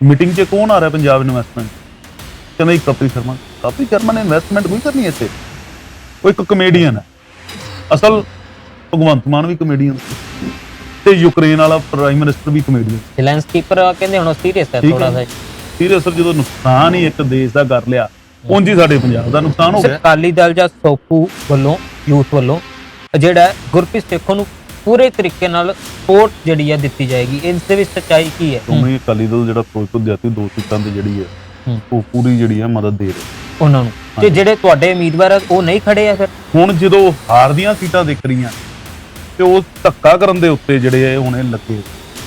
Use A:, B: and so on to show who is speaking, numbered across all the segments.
A: Meeting 'ਚ ਕੌਣ ਆ ਰਿਹਾ ਪੰਜਾਬ ਇਨਵੈਸਟਮੈਂਟ ਕਹਿੰਦਾ ਜੀ ਕਪਿਲ ਸ਼ਰਮਾ। ਕਪਿਲ ਸ਼ਰਮਾ ਨੇ ਇਨਵੈਸਟਮੈਂਟ ਕੋਈ ਕਰਨੀ ਇੱਥੇ। ਉਹ ਇੱਕ ਕਮੇਡੀਅਨ ਹੈ। ਅਸਲ ਭਗਵੰਤ ਮਾਨ ਵੀ ਕਮੇਡੀਅਨ ਸੀ। ਤੇ ਯੂਕਰੇਨ ਵਾਲਾ ਪ੍ਰਾਈਮ ਮਿਨਿਸਟਰ ਵੀ ਕਮੇਡੀਅਨ
B: ਰਿਲਾਇੰਸ ਪਰ ਕਹਿੰਦੇ ਹੁਣ ਸੀਰੀਅਸ ਹੈ ਥੋੜਾ। ਜਿਹਾ।
A: ਸੀਰੀਅਸ ਸਰ ਜਦੋਂ ਨੁਕਸਾਨ ਹੀ ਇੱਕ ਦੇਸ਼ ਦਾ ਕਰ ਲਿਆ ਉਂਝ ਹੀ ਸਾਡੇ ਪੰਜਾਬ ਦਾ ਨੁਕਸਾਨ ਹੋ ਗਿਆ।
B: ਅਕਾਲੀ ਦਲ ਜਾਂ ਸੋਪੂ ਵੱਲੋਂ ਯੂਥ ਵੱਲੋਂ ਜਿਹੜਾ ਗੁਰਪ੍ਰੀਤ ਸੇਖੋਂ ਨੂੰ ਪੂਰੇ ਤਰੀਕੇ ਨਾਲ ਸਪੋਰਟ ਜਿਹੜੀ ਹੈ ਦਿੱਤੀ ਜਾਏਗੀ। ਇਸ ਦੇ ਵਿੱਚ ਸੱਚਾਈ ਕੀ ਹੈ?
A: ਸ਼੍ਰੋਮਣੀ ਅਕਾਲੀ ਦਲ ਜਿਹੜਾ ਫਿਰੋਜ਼ਪੁਰ ਦਿਹਾਤੀ ਦੋ ਸੀਟਾਂ ਤੇ ਜਿਹੜੀ ਹੈ
B: ਹੂੰ।
A: ਉਹ ਪੂਰੀ ਜਿਹੜੀ ਹੈ ਮਦਦ ਦੇ ਰਿਹਾ।
B: ਉਹਨਾਂ ਨੂੰ। ਤੇ ਜਿਹੜੇ ਤੁਹਾਡੇ ਉਮੀਦਵਾਰ ਆ ਉਹ ਨਹੀਂ ਖੜੇ ਆ ਫਿਰ?
A: ਹੁਣ ਜਦੋਂ ਹਾਰ ਦੀਆਂ ਸੀਟਾਂ ਦਿਖ ਰਹੀਆਂ ਤੇ ਉਹ ਧੱਕਾ ਕਰਨ ਦੇ ਉੱਤੇ ਜਿਹੜੇ ਆ ਹੁਣੇ ਲੱਗੇ।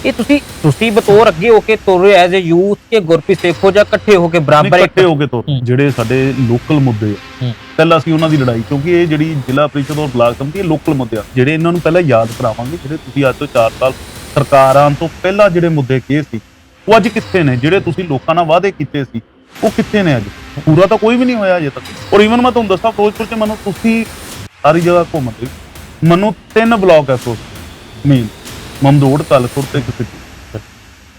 B: ਇਹ ਤੁਸੀਂ ਤੁਸੀਂ ਬਤੌਰ ਅੱਗੇ ਹੋ ਕੇ ਤੁਰ ਰਹੇ ਐਜ਼ ਅ ਯੂਥ ਕੇ ਗੁਰਪ੍ਰੀਤ ਸੇਖੋ ਜਾਂ ਇਕੱਠੇ ਹੋ ਕੇ ਬਰਾਬਰ
A: ਇਕੱਠੇ ਹੋ ਕੇ ਤੁਰ। ਜਿਹੜੇ ਸਾਡੇ ਲੋਕਲ ਮੁੱਦੇ ਆ। ਪਹਿਲਾਂ ਅਸੀਂ ਉਹਨਾਂ ਦੀ ਲੜਾਈ ਕਿਉਂਕਿ ਇਹ ਜਿਹੜੀ ਜ਼ਿਲ੍ਹਾ ਪ੍ਰੀਸ਼ਦ ਔਰ ਬਲਾਕ ਇਹ ਲੋਕਲ ਮੁੱਦੇ ਆ। ਜਿਹੜੇ ਇਹਨਾਂ ਨੂੰ ਪਹਿਲਾਂ ਯਾਦ ਕਰਾਵਾਂਗੇ ਜਿਹੜੇ ਤੁਸੀਂ ਅੱਜ ਤੋਂ 4 ਸਾਲ ਸਰਕਾਰਾਂ ਤੋਂ ਪਹਿਲਾਂ ਜਿਹੜੇ ਮੁੱਦੇ ਕੀ ਸੀ ਉਹ ਅੱਜ ਕਿੱਥੇ ਨੇ? ਜਿਹੜੇ ਤੁਸੀਂ ਲੋਕਾਂ ਨਾਲ ਵਾਅਦੇ ਕੀਤੇ ਸੀ ਉਹ ਕਿੱਥੇ ਨੇ ਅੱਜ? ਪੂਰਾ ਤਾਂ ਕੋਈ ਵੀ ਨਹੀਂ ਹੋਇਆ ਅਜੇ ਤੱਕ। ਔਰ ਈਵਨ ਮੈਂ ਤੁਹਾਨੂੰ ਦੱਸਾਂ ਫਿਰੋਜ਼ਪੁਰ ਚ ਮੈਨੂੰ ਤੁਸੀਂ ਸਾਰੀ ਜਗ੍ਹਾ ਘੁੰਮਦੇ ਮੈਨੂੰ ਤਿੰਨ ਬਲਾਕ ਫਿਰੋਜ਼ਪੁਰ ਮੇਨ ਮਮਦੋੜ ਕਲਸੁਰ ਤੇ ਕਿਸੇ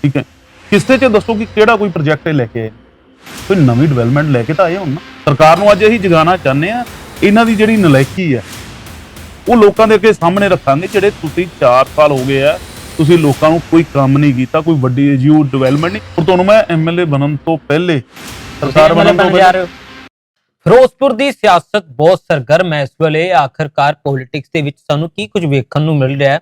A: ਠੀਕ ਹੈ। ਕਿਸੇ ਚ ਦੱਸੋ ਕਿ ਕਿਹੜਾ ਕੋਈ ਪ੍ਰੋਜੈਕਟ ਲੈ ਕੇ ਆਏ? ਕੋਈ ਨਵੀਂ ਡਿਵੈਲਪਮੈਂਟ ਲੈ ਕੇ ਤਾਂ ਆਏ ਹੁਣ ਨਾ? ਸਰਕਾਰ ਨੂੰ ਅੱਜ ਇਹੀ ਜਗਾਉਣਾ ਚਾਹੁੰਦੇ ਆ ਇਹਨਾਂ ਦੀ ਜਿਹੜੀ ਨਲਾਇਕੀ ਹੈ ਉਹ ਲੋਕਾਂ ਦੇ ਅੱਗੇ ਸਾਹਮਣੇ ਰੱਖਾਂਗੇ ਜਿਹੜੇ ਤੁਸੀਂ 4 ਸਾਲ ਹੋ ਗਏ ਆ ਤੁਸੀਂ ਲੋਕਾਂ ਨੂੰ ਕੋਈ ਕੰਮ ਨਹੀਂ ਕੀਤਾ ਕੋਈ ਵੱਡੀ ਯੂ ਡਿਵੈਲਪਮੈਂਟ ਨਹੀਂ। ਪਰ ਤੁਹਾਨੂੰ ਮੈਂ ਐਮਐਲਏ ਬਣਨ ਤੋਂ ਪਹਿਲੇ ਸਰਕਾਰ ਬਣਨ ਤੋਂ ਪਹਿਲੇ
B: ਫਿਰੋਜ਼ਪੁਰ ਦੀ ਸਿਆਸਤ ਬਹੁਤ ਸਰਗਰਮ ਹੈ। ਇਸ ਵੇਲੇ ਆਖਰਕਾਰ ਪੋਲਿਟਿਕਸ ਦੇ ਵਿੱਚ ਸਾਨੂੰ ਕੀ ਕੁਝ ਵੇਖਣ ਨੂੰ ਮਿਲ ਰਿਹਾ ਹੈ?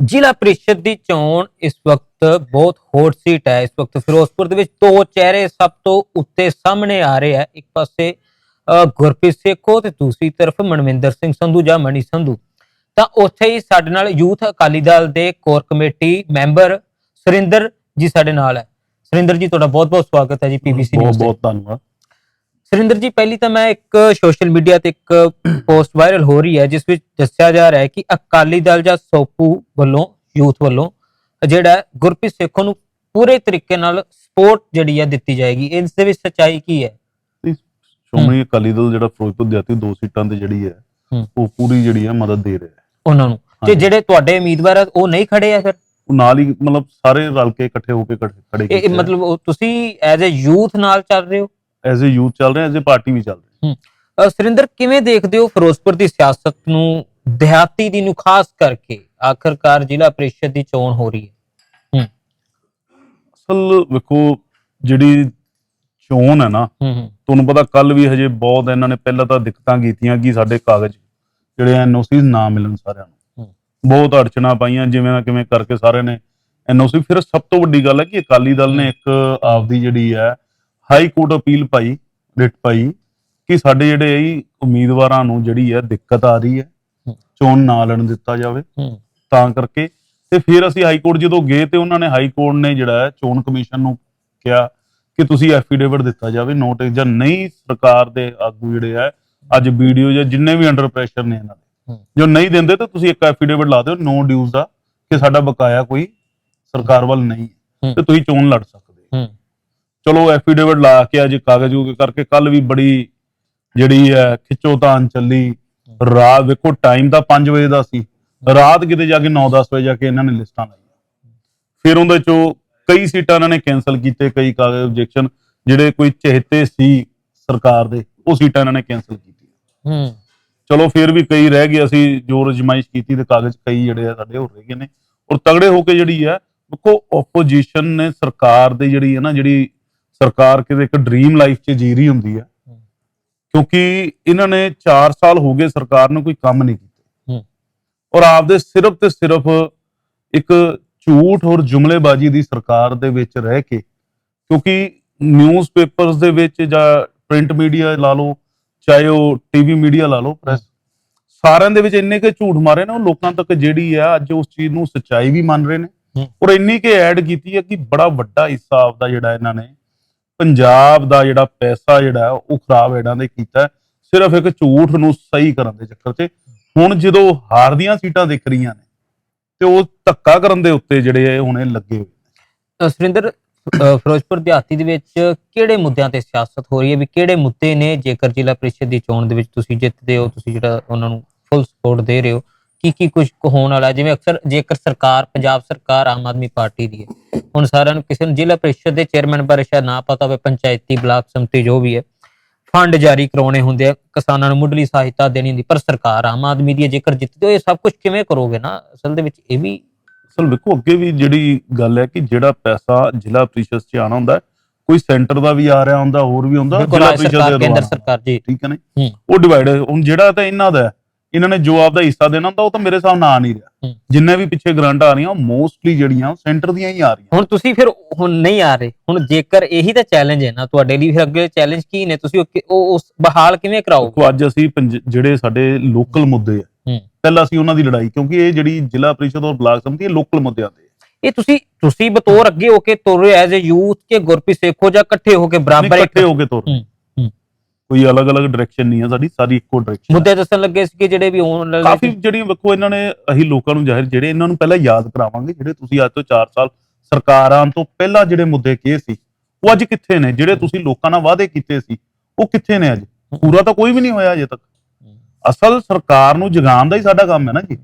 B: ਜ਼ਿਲ੍ਹਾ ਪ੍ਰੀਸ਼ਦ ਦੀ ਚੋਣ ਇਸ ਵਕਤ ਬਹੁਤ ਹੌਟ ਸੀਟ ਹੈ। ਇਸ ਵਕਤ ਫਿਰੋਜ਼ਪੁਰ ਦੇ ਵਿੱਚ ਦੋ ਚਿਹਰੇ ਸਭ ਤੋਂ ਉੱਤੇ ਸਾਹਮਣੇ ਆ ਰਹੇ ਹੈ। ਇੱਕ ਪਾਸੇ ਗੁਰਪ੍ਰੀਤ ਸੇਖੋ ਤੇ ਦੂਸਰੀ ਤਰਫ ਮਨਵਿੰਦਰ ਸਿੰਘ ਸੰਧੂ ਜਾਂ ਮਣੀ ਸੰਧੂ। ਤਾਂ ਉੱਥੇ ਹੀ ਸਾਡੇ ਨਾਲ ਯੂਥ ਅਕਾਲੀ ਦਲ ਦੇ ਕੋਰ ਕਮੇਟੀ ਮੈਂਬਰ ਸੁਰਿੰਦਰ ਜੀ ਸਾਡੇ ਨਾਲ ਹੈ। ਸੁਰਿੰਦਰ ਜੀ ਤੁਹਾਡਾ ਬਹੁਤ ਬਹੁਤ ਸਵਾਗਤ ਹੈ ਜੀ ਪੀਬੀਸੀ
A: ਬਹੁਤ
B: ਨਿਊਜ਼ ਤੇ।
A: ਬਹੁਤ ਧੰਨਵਾਦ।
B: ਸੁਰਿੰਦਰ ਜੀ ਪਹਿਲੀ ਤਾਂ ਮੈਂ ਇੱਕ ਸੋਸ਼ਲ ਮੀਡੀਆ ਤੇ ਇੱਕ ਪੋਸਟ ਵਾਇਰਲ ਹੋ ਰਹੀ ਹੈ ਜਿਸ ਵਿੱਚ ਦੱਸਿਆ ਜਾ ਰਿਹਾ ਹੈ ਕਿ ਅਕਾਲੀ ਦਲ ਜਾਂ ਸੋਪੂ ਵੱਲੋਂ ਯੂਥ ਵੱਲੋਂ ਜਿਹੜਾ ਗੁਰਪ੍ਰੀਤ ਸੇਖੋਂ ਨੂੰ ਪੂਰੇ ਤਰੀਕੇ ਨਾਲ ਸਪੋਰਟ ਜਿਹੜੀ ਹੈ ਦਿੱਤੀ ਜਾਏਗੀ। ਇਸ ਦੇ ਵਿੱਚ ਸੱਚਾਈ ਕੀ ਹੈ?
A: ਸ਼੍ਰੋਮਣੀ ਅਕਾਲੀ ਦਲ ਜਿਹੜਾ ਫਿਰੋਜ਼ਪੁਰ ਦਿਹਾਤੀ ਦੋ ਸੀਟਾਂ ਤੇ ਜਿਹੜੀ ਹੈ। ਉਹ ਪੂਰੀ ਜਿਹੜੀ ਹੈ ਮਦਦ ਦੇ ਰਿਹਾ ਹੈ।
B: ਉਹਨਾਂ ਨੂੰ। ਤੇ। ਜਿਹੜੇ ਤੁਹਾਡੇ ਉਮੀਦਵਾਰ ਆ ਉਹ ਨਹੀਂ ਖੜੇ ਆ ਫਿਰ?
A: ਨਾਲ ਹੀ ਮਤਲਬ ਸਾਰੇ ਰਲ ਕੇ ਇਕੱਠੇ ਹੋ ਕੇ ਖੜੇ
B: ਇਹ ਮਤਲਬ ਤੁਸੀਂ ਐਜ਼ ਅ ਯੂਥ ਨਾਲ ਚੱਲ ਰਹੇ ਹੋ?
A: ਐਜ਼ ਅ ਯੂਥ ਚੱਲ ਰਹੇ ਐਜ਼ ਅ ਪਾਰਟੀ ਵੀ ਚੱਲ ਰਹੇ
B: ਸੁਰਿੰਦਰ ਕਿਵੇਂ ਦੇਖਦੇ ਹੋ ਫਿਰੋਜ਼ਪੁਰ ਦੀ ਸਿਆਸਤ ਨੂੰ ਦਿਹਾਤੀ ਦੀ ਨੂੰ ਖਾਸ ਕਰਕੇ ਆਖਰਕਾਰ ਜ਼ਿਲ੍ਹਾ ਪ੍ਰੀਸ਼ਦ ਦੀ ਚੋਣ ਹੋ ਰਹੀ ਹੈ?
A: ਅਸਲ ਵੇਖੋ ਜਿਹੜੀ ਚੋਣ ਹੈ ਨਾ
B: ਹੂੰ ਹੂੰ।
A: ਤੁਹਾਨੂੰ ਪਤਾ ਕੱਲ ਵੀ ਹਜੇ ਬਹੁਤ ਇਹਨਾਂ ਨੇ ਪਹਿਲਾਂ ਤਾਂ ਦਿੱਕਤਾਂ ਕੀਤੀਆਂ ਕਿ ਸਾਡੇ ਕਾਗਜ਼ ਜਿਹੜੇ ਐਨਓਸੀ ਨਾ ਮਿਲਣ ਸਾਰਿਆਂ ਨੂੰ। ਬਹੁਤ ਅੜਚਣਾ ਪਾਈਆਂ ਜਿਵੇਂ ਨਾ ਕਿਵੇਂ ਕਰਕੇ ਸਾਰੇ ਨੇ ਐਨਓਸੀ ਫਿਰ ਸਭ ਤੋਂ ਵੱਡੀ ਗੱਲ ਹੈ ਕਿ ਅਕਾਲੀ ਦਲ ਨੇ ਇੱਕ ਆਪਦੀ ਜਿਹੜੀ ਹੈ ਹਾਈ ਕੋਰਟ ਅਪੀਲ ਪਾਈ ਰਿਟ ਪਾਈ ਕਿ ਸਾਡੇ ਜਿਹੜੇ ਇਹ ਉਮੀਦਵਾਰਾਂ ਨੂੰ ਜਿਹੜੀ ਹੈ ਦਿੱਕਤ ਆ ਰਹੀ ਹੈ। ਚੋਣ ਨਾ ਲੜਨ ਦਿੱਤਾ ਜਾਵੇ ਤਾਂ ਕਰਕੇ ਤੇ ਫਿਰ ਅਸੀਂ ਹਾਈ ਕੋਰਟ ਜਦੋਂ ਗਏ ਤੇ ਉਹਨਾਂ ਨੇ ਹਾਈ ਕੋਰਟ ਨੇ ਜਿਹੜਾ ਹੈ ਚੋਣ ਕਮਿਸ਼ਨ ਨੂੰ ਕਿਹਾ ਕਿ ਤੁਸੀਂ ਐਫੀਡੇਵਿਟ ਦਿੱਤਾ ਜਾਵੇ ਨੋਟਿਸ ਜਾਂ ਨਹੀਂ ਸਰਕਾਰ ਦੇ ਆਗੂ ਜਿਹੜੇ ਆ ਅੱਜ ਵੀਡੀਓ ਜਾਂ ਜਿੰਨੇ ਵੀ ਅੰਡਰ ਪ੍ਰੈਸ਼ਰ ਨੇ ਇਹਨਾਂ ਦੇ। ਜੋ ਨਹੀਂ ਦਿੰਦੇ ਤਾਂ ਤੁਸੀਂ ਇੱਕ ਐਫੀਡੇਵਿਟ ਲਾ ਦਿਓ ਨੋ ਡਿਊਜ਼ ਦਾ ਕਿ ਸਾਡਾ ਬਕਾਇਆ ਕੋਈ ਸਰਕਾਰ ਵੱਲ ਨਹੀਂ। ਤੇ ਤੁਸੀਂ ਚੋਣ ਲੜ ਸਕਦੇ ਹੋ। ਚਲੋ ਐਫੀਡੇਵਿਟ ਲਾ ਕੇ ਅੱਜ ਕਾਗਜ਼ ਉਗੇ ਕਰਕੇ ਕੱਲ ਵੀ ਬੜੀ ਜਿਹੜੀ ਹੈ ਖਿੱਚੋਤਾਨ ਚੱਲੀ। ਰਾਤ ਵੇਖੋ ਟਾਈਮ ਤਾਂ 5 ਵਜੇ ਦਾ ਸੀ। ਰਾਤ ਕਿਤੇ ਜਾ ਕੇ 9-10 ਵਜੇ ਜਾ ਕੇ ਇਹਨਾਂ ਨੇ ਲਿਸਟਾਂ ਲਾਈਆਂ। ਫਿਰ ਉਹਦੇ ਚੋਂ ਕਈ ਸੀਟਾਂ ਇਹਨਾਂ ਨੇ ਕੈਨਸਲ ਕੀਤੇ ਕਈ ਕਾਗਜ਼ ਆਬਜੈਕਸ਼ਨ ਜਿਹੜੇ ਕੋਈ ਚਹਤੇ ਸੀ ਸਰਕਾਰ ਦੇ ਉਹ ਸੀਟਾਂ ਇਹਨਾਂ ਨੇ ਕੈਨਸਲ ਕੀਤੀਆਂ।
B: ਹੂੰ।
A: ਚਲੋ ਫਿਰ ਵੀ ਕਈ ਰਹਿ ਗਏ ਅਸੀਂ ਜੋ ਰਜਮਾਇਸ਼ ਕੀਤੀ ਤੇ ਕਾਗਜ਼ ਕਈ ਜਿਹੜੇ ਆ ਸਾਡੇ ਹੋਰ ਰਹਿ ਗਏ ਨੇ। ਔਰ ਤਗੜੇ ਹੋ ਕੇ ਜਿਹੜੀ ਆ ਦੇਖੋ ਆਪੋਜੀਸ਼ਨ ਨੇ ਸਰਕਾਰ ਦੇ ਜਿਹੜੀ ਹੈ ਨਾ ਜਿਹੜੀ ਸਰਕਾਰ ਕਿਤੇ ਇੱਕ ਡ੍ਰੀਮ ਲਾਈਫ 'ਚ ਜੀ ਰਹੀ ਹੁੰਦੀ ਆ। ਕਿਉਂਕਿ ਇਹਨਾਂ ਨੇ 4 ਸਾਲ ਹੋ ਗਏ ਸਰਕਾਰ ਨੂੰ ਕੋਈ ਕੰਮ ਨਹੀਂ ਕੀਤੇ। ਔਰ ਆਪਦੇ ਸਿਰਫ ਤੇ ਸਿਰਫ ਇੱਕ ਝੂਠ ਔਰ ਜੁਮਲੇਬਾਜ਼ੀ ਦੀ ਸਰਕਾਰ ਦੇ ਵਿੱਚ ਰਹਿ ਕੇ ਕਿਉਂਕਿ ਨਿਊਜ਼ਪੇਪਰਸ ਦੇ ਵਿੱਚ ਜਾਂ ਪ੍ਰਿੰਟ ਮੀਡੀਆ ਲਾ ਲਓ ਚਾਹੇ ਉਹ ਟੀਵੀ ਮੀਡੀਆ ਲਾ ਲਓ ਪ੍ਰੈਸ ਸਾਰਿਆਂ ਦੇ ਵਿੱਚ ਇੰਨੇ ਕੇ ਝੂਠ ਮਾਰੇ ਨੇ ਉਹ ਲੋਕਾਂ ਤੱਕ ਜਿਹੜੀ ਆ ਅੱਜ ਉਸ ਚੀਜ਼ ਨੂੰ ਸੱਚਾਈ ਵੀ ਮੰਨ ਰਹੇ ਨੇ। ਔਰ ਇੰਨੀ ਕੇ ਐਡ ਕੀਤੀ ਹੈ ਕਿ ਬੜਾ ਵੱਡਾ ਹਿੱਸਾ ਆਪਦਾ ਜਿਹੜਾ ਇਹਨਾਂ ਨੇ ਪੰਜਾਬ ਦਾ ਜਿਹੜਾ ਪੈਸਾ ਜਿਹੜਾ ਉਹ ਖਰਾਬ ਇਹਨਾਂ ਦੇ ਕੀਤਾ ਸਿਰਫ ਇੱਕ ਝੂਠ ਨੂੰ ਸਹੀ ਕਰਨ ਦੇ ਚੱਕਰ 'ਚ। ਹੁਣ ਜਦੋਂ ਹਾਰ ਸੀਟਾਂ ਦਿਖ ਰਹੀਆਂ ਨੇ, ਤੇ ਉਹ ਧੱਕਾ ਕਰਨ ਦੇ ਉੱਤੇ ਜਿਹੜੇ ਹੁਣੇ ਲੱਗੇ ਹੋਏ ਨੇ।
B: ਸੁਰਿੰਦਰ ਫਿਰੋਜ਼ਪੁਰ ਦਿਹਾਤੀ ਦੇ ਵਿੱਚ ਕਿਹੜੇ ਮੁੱਦਿਆਂ ਤੇ ਸਿਆਸਤ ਹੋ ਰਹੀ ਹੈ? ਵੀ ਕਿਹੜੇ ਮੁੱਦੇ ਨੇ? ਜੇਕਰ ਜ਼ਿਲ੍ਹਾ ਪ੍ਰੀਸ਼ਦ ਦੀ ਚੋਣ ਦੇ ਵਿੱਚ ਤੁਸੀਂ ਜਿੱਤਦੇ ਹੋ, ਤੁਸੀਂ ਜਿਹੜਾ ਉਹਨਾਂ ਨੂੰ ਫੁੱਲ ਸਪੋਰਟ ਦੇ ਰਹੇ ਹੋ ਕੀ ਕੀ ਕੁਝ ਹੋਣ ਵਾਲਾ? ਜਿਵੇਂ ਅਕਸਰ ਜੇਕਰ ਸਰਕਾਰ ਪੰਜਾਬ ਸਰਕਾਰ ਆਮ ਆਦਮੀ ਪਾਰਟੀ ਦੀ ਹੈ ਹੁਣ ਸਾਰਿਆਂ ਨੂੰ ਕਿਸੇ ਨੂੰ ਜ਼ਿਲ੍ਹਾ ਪ੍ਰੀਸ਼ਦ ਦੇ ਚੇਅਰਮੈਨ ਬਾਰੇ ਸ਼ਾਇਦ ਨਾ ਪਤਾ ਹੋਵੇ ਪੰਚਾਇਤੀ ਬਲਾਕ ਸੰਮਤੀ ਜੋ ਵੀ ਹੈ ਫੰਡ ਜਾਰੀ ਕਰਾਉਣੇ ਹੁੰਦੇ ਆ ਕਿਸਾਨਾਂ ਨੂੰ ਮੁੱਢਲੀ ਸਹਾਇਤਾ ਦੇਣੀ ਹੁੰਦੀ ਪਰ ਸਰਕਾਰ ਆਮ ਆਦਮੀ ਦੀ ਜੇਕਰ ਜਿੱਤਦੇ ਹੋ ਇਹ ਸਭ ਕੁਝ ਕਿਵੇਂ ਕਰੋਗੇ ਨਾ ਅਸਲ ਦੇ ਵਿੱਚ ਇਹ ਵੀ
A: ਅਸਲ ਵੇਖੋ ਅੱਗੇ ਵੀ ਜਿਹੜੀ ਗੱਲ ਹੈ ਕਿ ਜਿਹੜਾ ਪੈਸਾ ਜ਼ਿਲ੍ਹਾ ਪ੍ਰੀਸ਼ਦ 'ਚ ਆਣਾ ਹੁੰਦਾ ਕੋਈ ਸੈਂਟਰ ਦਾ ਵੀ ਆ ਰਿਹਾ ਹੁੰਦਾ ਹੋਰ ਵੀ ਹੁੰਦਾ ਜ਼ਿਲ੍ਹਾ ਪ੍ਰੀਸ਼ਦ ਦੇ
B: ਕੇਂਦਰ। ਸਰਕਾਰ ਜੀ
A: ਠੀਕ ਹੈ ਨਾ। ਉਹ ਡਿਵਾਈਡ ਹੁਣ ਜਿਹੜਾ ਤਾਂ ਇਹਨਾਂ ਦਾ ਇਹਨਾਂ ਨੇ ਜੋ ਆਪਦਾ ਹਿੱਸਾ ਦੇਣਾ ਹੁੰਦਾ ਉਹ ਤਾਂ ਮੇਰੇ ਹਿਸਾਬ ਨਾਲ ਆ ਨਹੀਂ ਰਿਹਾ। ਜਿੰਨੇ ਵੀ ਪਿੱਛੇ ਗ੍ਰਾਂਟ ਆ ਰਹੀਆਂ ਮੋਸਟਲੀ ਜਿਹੜੀਆਂ ਸੈਂਟਰ ਦੀਆਂ ਹੀ ਆ ਰਹੀਆਂ
B: ਹੁਣ ਤੁਸੀਂ ਫਿਰ ਹੁਣ ਨਹੀਂ ਆ ਰਹੇ ਹੁਣ ਜੇਕਰ ਇਹੀ ਤਾਂ ਚੈਲੰਜ ਹੈ ਨਾ ਤੁਹਾਡੇ ਲਈ ਫਿਰ ਅੱਗੇ ਚੈਲੰਜ ਕੀ ਨੇ ਤੁਸੀਂ ਉਹ ਉਹ ਉਸ ਬਹਾਲ ਕਿਵੇਂ ਕਰਾਓਗੇ
A: ਅੱਜ ਅਸੀਂ ਜਿਹੜੇ ਸਾਡੇ ਲੋਕਲ ਮੁੱਦੇ ਆ। ਪਹਿਲਾਂ ਅਸੀਂ ਉਹਨਾਂ ਦੀ ਲੜਾਈ ਕਿਉਂਕਿ ਇਹ ਜਿਹੜੀ ਜ਼ਿਲ੍ਹਾ ਪ੍ਰੀਸ਼ਦ ਔਰ ਬਲਾਕ ਸੰਮਤੀ ਇਹ ਲੋਕਲ ਮੁੱਦਿਆਂ ਤੇ।
B: ਇਹ ਤੁਸੀਂ ਤੁਸੀਂ ਬਤੌਰ ਅੱਗੇ ਹੋ ਕੇ ਤੁਰ ਰਹੇ ਐਜ਼ ਅ ਯੂਥ ਕੇ ਗੁਰਪ੍ਰੀਤ ਸੇਖੋ ਜਾਂ ਇਕੱਠੇ ਹੋ ਕੇ ਬਰਾਬਰ ਇੱਕ
A: ਇਕੱਠੇ ਹੋ ਕੇ ਤੁਰ। ਕੋਈ ਅਲੱਗ-ਅਲੱਗ ਡਾਇਰੈਕਸ਼ਨ ਨਹੀਂ ਹੈ ਸਾਡੀ ਸਾਰੀ ਇੱਕੋ ਡਾਇਰੈਕਸ਼ਨ
B: ਮੁੱਦੇ ਦੱਸਣ ਲੱਗੇ ਸੀ ਕਿ ਜਿਹੜੇ ਵੀ ਹੋਣ ਲੱਗੇ
A: ਕਾਫੀ ਜਿਹੜੀਆਂ ਵੇਖੋ ਇਹਨਾਂ ਨੇ ਅਸੀਂ ਲੋਕਾਂ ਨੂੰ ਜ਼ਾਹਿਰ ਜਿਹੜੇ ਇਹਨਾਂ ਨੂੰ ਪਹਿਲਾਂ ਯਾਦ ਕਰਾਵਾਂਗੇ ਜਿਹੜੇ ਤੁਸੀਂ ਅੱਜ ਤੋਂ 4 ਸਾਲ ਸਰਕਾਰਾਂ ਤੋਂ ਪਹਿਲਾਂ ਜਿਹੜੇ ਮੁੱਦੇ ਕਹੇ ਸੀ ਉਹ ਅੱਜ ਕਿੱਥੇ ਨੇ? ਜਿਹੜੇ ਤੁਸੀਂ ਲੋਕਾਂ ਨਾਲ ਵਾਅਦੇ ਕੀਤੇ ਸੀ ਉਹ ਕਿੱਥੇ ਨੇ ਅੱਜ? ਪੂਰਾ ਤਾਂ ਕੋਈ ਵੀ ਨਹੀਂ ਹੋਇਆ ਅਜੇ ਤੱਕ। ਅਸਲ ਸਰਕਾਰ ਨੂੰ ਜਗਾਉਣ ਦਾ ਹੀ ਸਾਡਾ ਕੰਮ ਹੈ ਨਾ ਜੀ।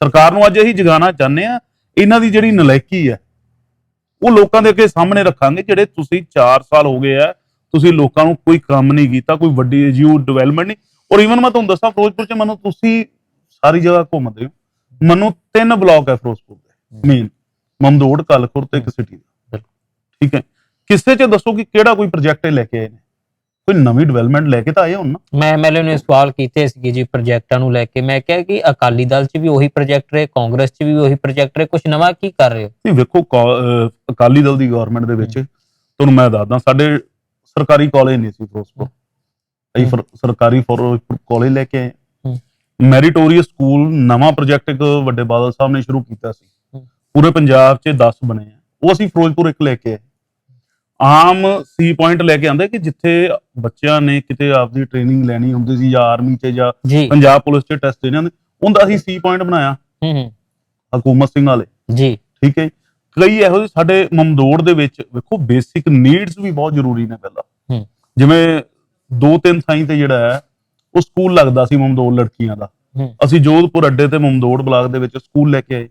A: ਸਰਕਾਰ ਨੂੰ ਅੱਜ ਅਸੀਂ ਜਗਾਉਣਾ ਚਾਹੁੰਦੇ ਆ ਇਹਨਾਂ ਦੀ ਜਿਹੜੀ ਨਲਾਇਕੀ ਹੈ ਉਹ ਲੋਕਾਂ ਦੇ ਅੱਗੇ ਸਾਹਮਣੇ ਰੱਖਾਂਗੇ ਜਿਹੜੇ ਤੁਸੀਂ 4 ਸਾਲ ਹੋ ਗਏ ਆ ਤੁਸੀਂ ਲੋਕਾਂ ਨੂੰ ਕੋਈ ਕੰਮ ਨਹੀਂ ਕੀਤਾ ਕੋਈ ਵੱਡੀ ਯੂ ਡਿਵੈਲਪਮੈਂਟ ਨਹੀਂ। ਔਰ ਇਵਨ ਮੈਂ ਤੁਹਾਨੂੰ ਦੱਸਾਂ ਫਿਰੋਜ਼ਪੁਰ ਚ ਮੈਨੂੰ ਤੁਸੀਂ ਸਾਰੀ ਜਗ੍ਹਾ ਘੁੰਮਦੇ ਹੋ। ਮੈਨੂੰ ਤਿੰਨ ਬਲਾਕ ਹੈ ਫਿਰੋਜ਼ਪੁਰ ਦੇ ਮੇਨ ਮਮਦੋੜ ਕਲਖੁਰ ਤੇ ਇੱਕ ਸਿਟੀ ਦਾ। ਠੀਕ ਹੈ? ਕਿਸੇ ਚ ਦੱਸੋ ਕਿ ਕਿਹੜਾ ਕੋਈ ਪ੍ਰੋਜੈਕਟ ਲੈ ਕੇ ਆਏ ਨੇ? ਕੋਈ ਨਵੀਂ ਡਿਵੈਲਪਮੈਂਟ ਲੈ ਕੇ ਤਾਂ ਆਏ ਹੋਣ ਨਾ?
B: ਮੈਂ ਐਮਐਲਏ ਨੇ ਸਵਾਲ ਕੀਤੇ ਸੀਗੇ ਜੀ ਪ੍ਰੋਜੈਕਟਾਂ ਨੂੰ ਲੈ ਕੇ। ਮੈਂ ਕਿਹਾ ਕਿ ਅਕਾਲੀ ਦਲ 'ਚ ਵੀ ਉਹੀ ਪ੍ਰੋਜੈਕਟ ਰਹੇ ਕਾਂਗਰਸ 'ਚ ਵੀ ਉਹੀ ਪ੍ਰੋਜੈਕਟ ਰਹੇ। ਕੁਝ ਨਵਾਂ ਕੀ ਕਰ ਰਹੇ ਹੋ?
A: ਨਹੀਂ ਵੇਖੋ ਅਕਾਲੀ ਦਲ ਦੀ ਗਵਰਨਮੈਂਟ ਦੇ ਵਿੱਚ ਤੁਹਾਨੂੰ ਮੈਂ ਦੱਸਦਾ ਸਾਡੇ ਸਰਕਾਰੀ ਕਾਲਜ ਨਹੀਂ ਸੀ ਫਿਰੋਜ਼ਪੁਰ। ਅਸੀਂ ਫਿਰ- ਸਰਕਾਰੀ ਫਿਰੋਜ਼ਪੁਰ ਕਾਲਜ ਲੈ ਕੇ ਆਏ। ਮੈਰੀਟੋਰੀਅਸ ਸਕੂਲ ਨਵਾਂ ਪ੍ਰੋਜੈਕਟ ਇੱਕ ਵੱਡੇ ਬਾਦਲ ਸਾਹਿਬ ਨੇ ਸ਼ੁਰੂ ਕੀਤਾ ਸੀ। ਪੂਰੇ ਪੰਜਾਬ 'ਚ 10 ਬਣੇ ਆ। ਉਹ ਅਸੀਂ ਫਿਰੋਜ਼ਪੁਰ ਇੱਕ ਲੈ ਕੇ ਆਏ। ਆਮ ਸੀ ਪੁਆਇੰਟ ਲੈ ਕੇ ਆਂਦੇ ਕਿ ਜਿੱਥੇ ਬੱਚਿਆਂ ਨੇ ਕਿਤੇ ਆਪਦੀ ਟ੍ਰੇਨਿੰਗ ਲੈਣੀ ਹੁੰਦੀ ਸੀ ਜਾਂ ਆਰਮੀ 'ਚ ਜਾਂ ਪੰਜਾਬ ਪੁਲਿਸ 'ਚ ਟੈਸਟ ਦੇਣੇ ਹੁੰਦੇ। ਉਹਦਾ ਅਸੀਂ ਸੀ ਪੁਆਇੰਟ ਬਣਾਇਆ।
B: ਹੂੰ
A: ਹਕੂਮਤ ਸਿੰਘ ਵਾਲੇ।
B: ਜੀ।
A: ਠੀਕ ਹੈ। ਕਈ ਇਹੋ ਜਿਹੇ ਸਾਡੇ ਮਮਦੋੜ ਦੇ ਵਿੱਚ ਵੇਖੋ ਬੇਸਿਕ ਨੀਡਸ ਵੀ ਬਹੁਤ ਜ਼ਰੂਰੀ ਨੇ ਪਹਿਲਾਂ। ਜਿਵੇਂ ਦੋ ਤਿੰਨ ਥਾਈਂ ਤੇ ਜਿਹੜਾ ਹੈ ਉਹ ਸਕੂਲ ਲੱਗਦਾ ਸੀ ਮਮਦੋੜ ਲੜਕੀਆਂ ਦਾ। ਅਸੀਂ ਜੋਧਪੁਰ ਅੱਡੇ ਤੇ ਮਮਦੋੜ ਬਲਾਕ ਦੇ ਵਿੱਚ ਸਕੂਲ ਲੈ ਕੇ ਆਏ